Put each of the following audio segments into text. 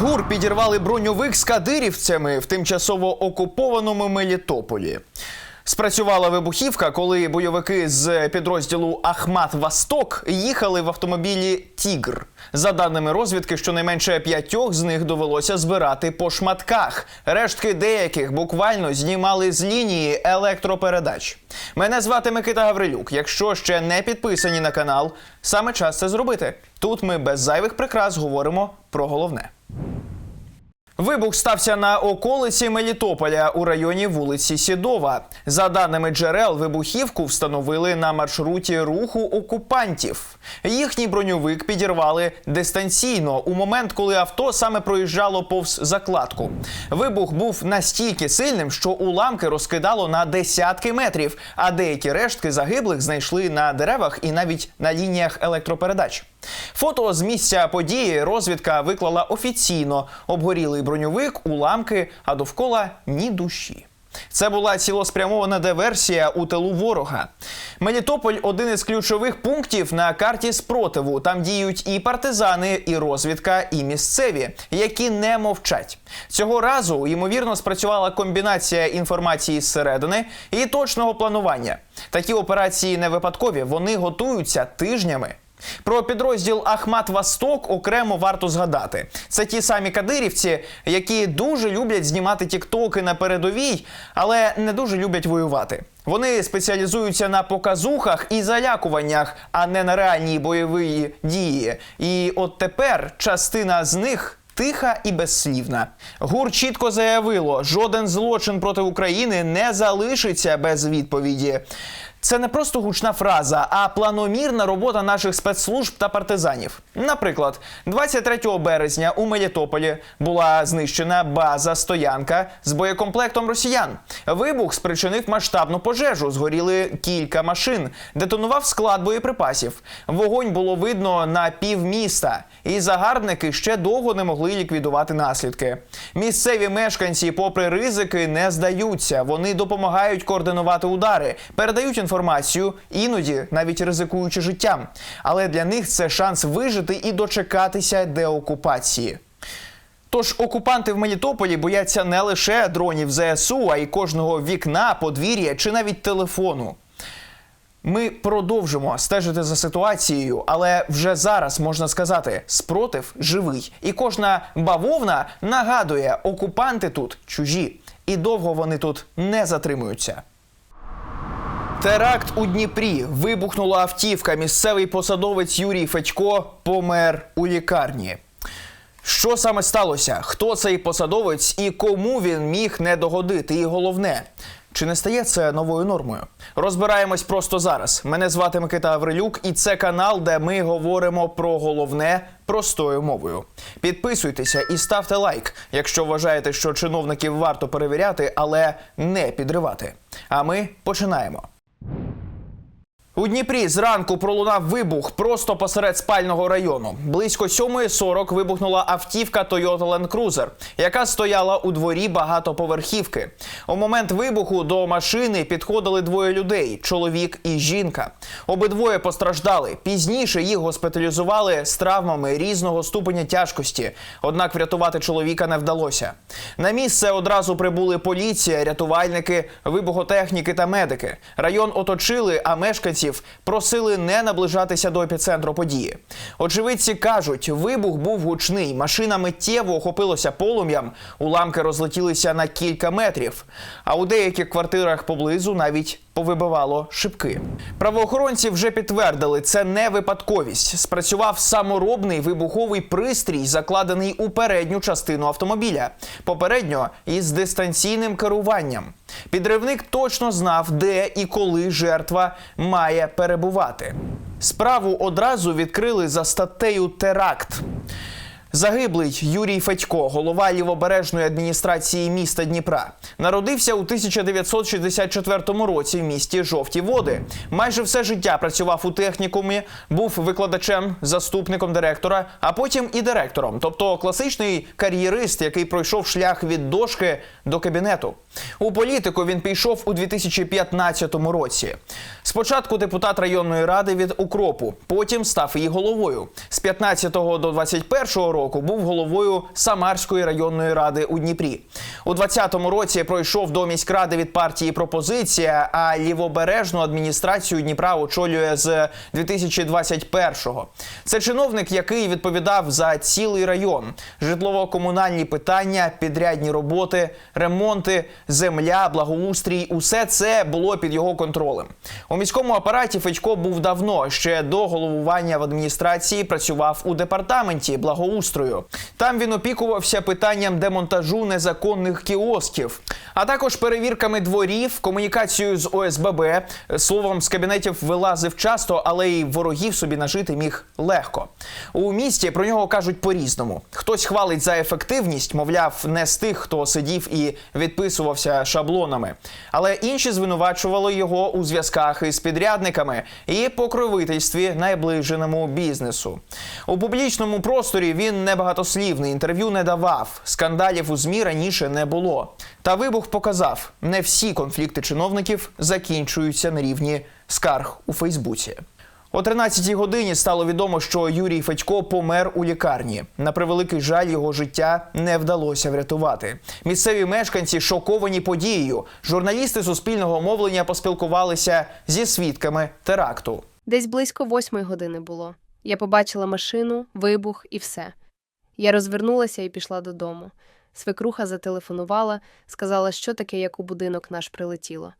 ГУР підірвали броньовик з кадирівцями в тимчасово окупованому Мелітополі. Спрацювала вибухівка, коли бойовики з підрозділу Ахмат Восток їхали в автомобілі Тігр. За даними розвідки, щонайменше п'ятьох з них довелося збирати по шматках. Рештки деяких буквально знімали з лінії електропередач. Мене звати Микита Гаврилюк. Якщо ще не підписані на канал, саме час це зробити. Тут ми без зайвих прикрас говоримо про головне. Вибух стався на околиці Мелітополя у районі вулиці Сідова. За даними джерел, вибухівку встановили на маршруті руху окупантів. Їхній броньовик підірвали дистанційно у момент, коли авто саме проїжджало повз закладку. Вибух був настільки сильним, що уламки розкидало на десятки метрів, а деякі рештки загиблих знайшли на деревах і навіть на лініях електропередач. Фото з місця події розвідка виклала офіційно. Обгорілий броньовик, уламки, а довкола ні душі. Це була цілоспрямована диверсія у тилу ворога. Мелітополь один із ключових пунктів на карті спротиву. Там діють і партизани, і розвідка, і місцеві, які не мовчать. Цього разу ймовірно спрацювала комбінація інформації зсередини і точного планування. Такі операції не випадкові, вони готуються тижнями. Про підрозділ Ахмат Восток окремо варто згадати. Це ті самі кадирівці, які дуже люблять знімати тіктоки на передовій, але не дуже люблять воювати. Вони спеціалізуються на показухах і залякуваннях, а не на реальній бойовій дії. І от тепер частина з них. Тиха і безслівна. ГУР чітко заявило, жоден злочин проти України не залишиться без відповіді. Це не просто гучна фраза, а планомірна робота наших спецслужб та партизанів. Наприклад, 23 березня у Мелітополі була знищена база стоянка з боєкомплектом росіян. Вибух спричинив масштабну пожежу. Згоріли кілька машин, детонував склад боєприпасів. Вогонь було видно на півміста, і загарбники ще довго не могли ліквідувати наслідки. Місцеві мешканці, попри ризики, не здаються. Вони допомагають координувати удари, передають інформацію, іноді навіть ризикуючи життям. Але для них це шанс вижити і дочекатися деокупації. Тож окупанти в Мелітополі бояться не лише дронів ЗСУ, а й кожного вікна, подвір'я чи навіть телефону. Ми продовжимо стежити за ситуацією, але вже зараз можна сказати, спротив живий, і кожна бавовна нагадує, окупанти тут чужі, і довго вони тут не затримуються. Теракт у Дніпрі вибухнула автівка. Місцевий посадовець Юрій Федько помер у лікарні. Що саме сталося? Хто цей посадовець і кому він міг не догодити? І головне, чи не стає це новою нормою? Розбираємось просто зараз. Мене звати Микита Аврилюк, і це канал, де ми говоримо про головне простою мовою. Підписуйтеся і ставте лайк, якщо вважаєте, що чиновників варто перевіряти, але не підривати. А ми починаємо. У Дніпрі зранку пролунав вибух просто посеред спального району. Близько 7.40 вибухнула автівка Toyota Land Cruiser, яка стояла у дворі багатоповерхівки. У момент вибуху до машини підходили двоє людей: чоловік і жінка. Обидвоє постраждали. Пізніше їх госпіталізували з травмами різного ступеня тяжкості. Однак врятувати чоловіка не вдалося. На місце одразу прибули поліція, рятувальники, вибухотехніки та медики. Район оточили, а мешканців просили не наближатися до епіцентру події. Очевидці кажуть, вибух був гучний. Машина миттєво охопилася полум'ям, уламки розлетілися на кілька метрів. А у деяких квартирах поблизу навіть повибивало шибки. Правоохоронці вже підтвердили, це не випадковість. Спрацював саморобний вибуховий пристрій, закладений у передню частину автомобіля. Попередньо із дистанційним керуванням. Підривник точно знав, де і коли жертва має перебувати. Справу одразу відкрили за статтею теракт. Загиблий Юрій Федько, голова лівобережної адміністрації міста Дніпра, народився у 1964 році в місті Жовті Води. Майже все життя працював у технікумі, був викладачем, заступником директора, а потім і директором, тобто класичний кар'єрист, який пройшов шлях від дошки до кабінету. У політику він пішов у 2015 році. Спочатку депутат районної ради від Укропу, потім став її головою. З 15 до 21 року року був головою Самарської районної ради у Дніпрі. У 20-му році пройшов до міськради від партії пропозиція, а лівобережну адміністрацію Дніпра очолює з 2021-го. Це чиновник, який відповідав за цілий район: житлово-комунальні питання, підрядні роботи, ремонти, земля, благоустрій усе це було під його контролем. У міському апараті Федько був давно ще до головування в адміністрації працював у департаменті благоустрою. Там він опікувався питанням демонтажу незаконних кіосків, а також перевірками дворів, комунікацією з ОСББ. Словом, з кабінетів вилазив часто, але й ворогів собі нажити міг легко. У місті про нього кажуть по-різному. Хтось хвалить за ефективність, мовляв, не з тих, хто сидів і відписувався шаблонами. Але інші звинувачували його у зв'язках із підрядниками і покровительстві найближеному бізнесу. У публічному просторі він небагатослівний, інтерв'ю не давав. Скандалів у змі раніше не було. Та вибух показав: не всі конфлікти чиновників закінчуються на рівні скарг у Фейсбуці. О 13-й годині стало відомо, що Юрій Федько помер у лікарні. На превеликий жаль, його життя не вдалося врятувати. Місцеві мешканці шоковані подією. Журналісти суспільного мовлення поспілкувалися зі свідками теракту. Десь близько восьмої години було. Я побачила машину, вибух і все. Я розвернулася і пішла додому. Свекруха зателефонувала, сказала, що таке, як у будинок наш прилетіло.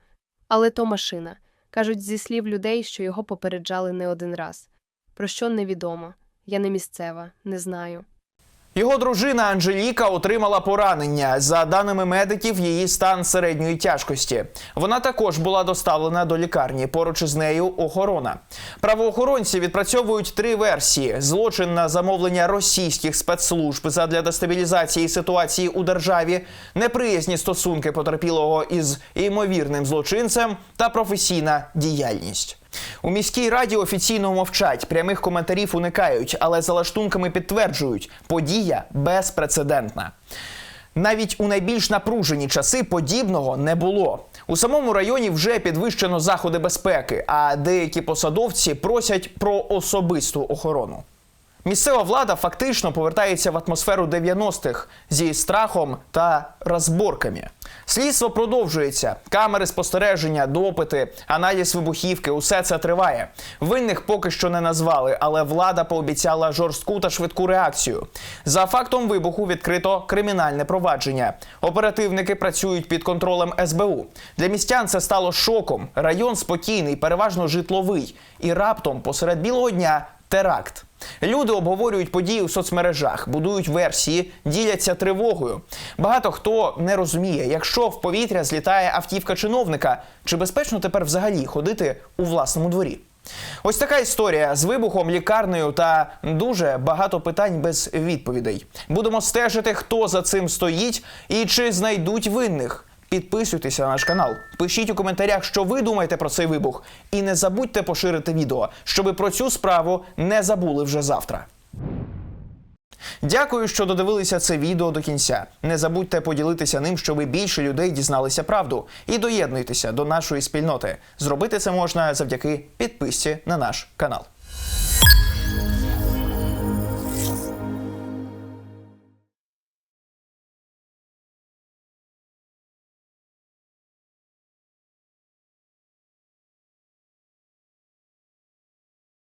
Але то машина. Кажуть, зі слів людей, що його попереджали не один раз. Про що невідомо. Я не місцева, не знаю. Його дружина Анжеліка отримала поранення. За даними медиків, її стан середньої тяжкості. Вона також була доставлена до лікарні. Поруч із нею охорона. Правоохоронці відпрацьовують три версії: злочин на замовлення російських спецслужб задля дестабілізації ситуації у державі, неприязні стосунки потерпілого із імовірним злочинцем та професійна діяльність. У міській раді офіційно мовчать, прямих коментарів уникають, але за лаштунками підтверджують, подія безпрецедентна. Навіть у найбільш напружені часи подібного не було. У самому районі вже підвищено заходи безпеки, а деякі посадовці просять про особисту охорону. Місцева влада фактично повертається в атмосферу 90-х зі страхом та розборками. Слідство продовжується. Камери спостереження, допити, аналіз вибухівки усе це триває. Винних поки що не назвали, але влада пообіцяла жорстку та швидку реакцію. За фактом вибуху відкрито кримінальне провадження. Оперативники працюють під контролем СБУ. Для містян це стало шоком. Район спокійний, переважно житловий. І раптом посеред білого дня теракт. Люди обговорюють події у соцмережах, будують версії, діляться тривогою. Багато хто не розуміє, якщо в повітря злітає автівка чиновника, чи безпечно тепер взагалі ходити у власному дворі. Ось така історія з вибухом, лікарнею та дуже багато питань без відповідей. Будемо стежити, хто за цим стоїть і чи знайдуть винних. Підписуйтеся на наш канал, пишіть у коментарях, що ви думаєте про цей вибух, і не забудьте поширити відео, щоби про цю справу не забули вже завтра. Дякую, що додивилися це відео до кінця. Не забудьте поділитися ним, щоб більше людей дізналися правду. І доєднуйтеся до нашої спільноти. Зробити це можна завдяки підписці на наш канал.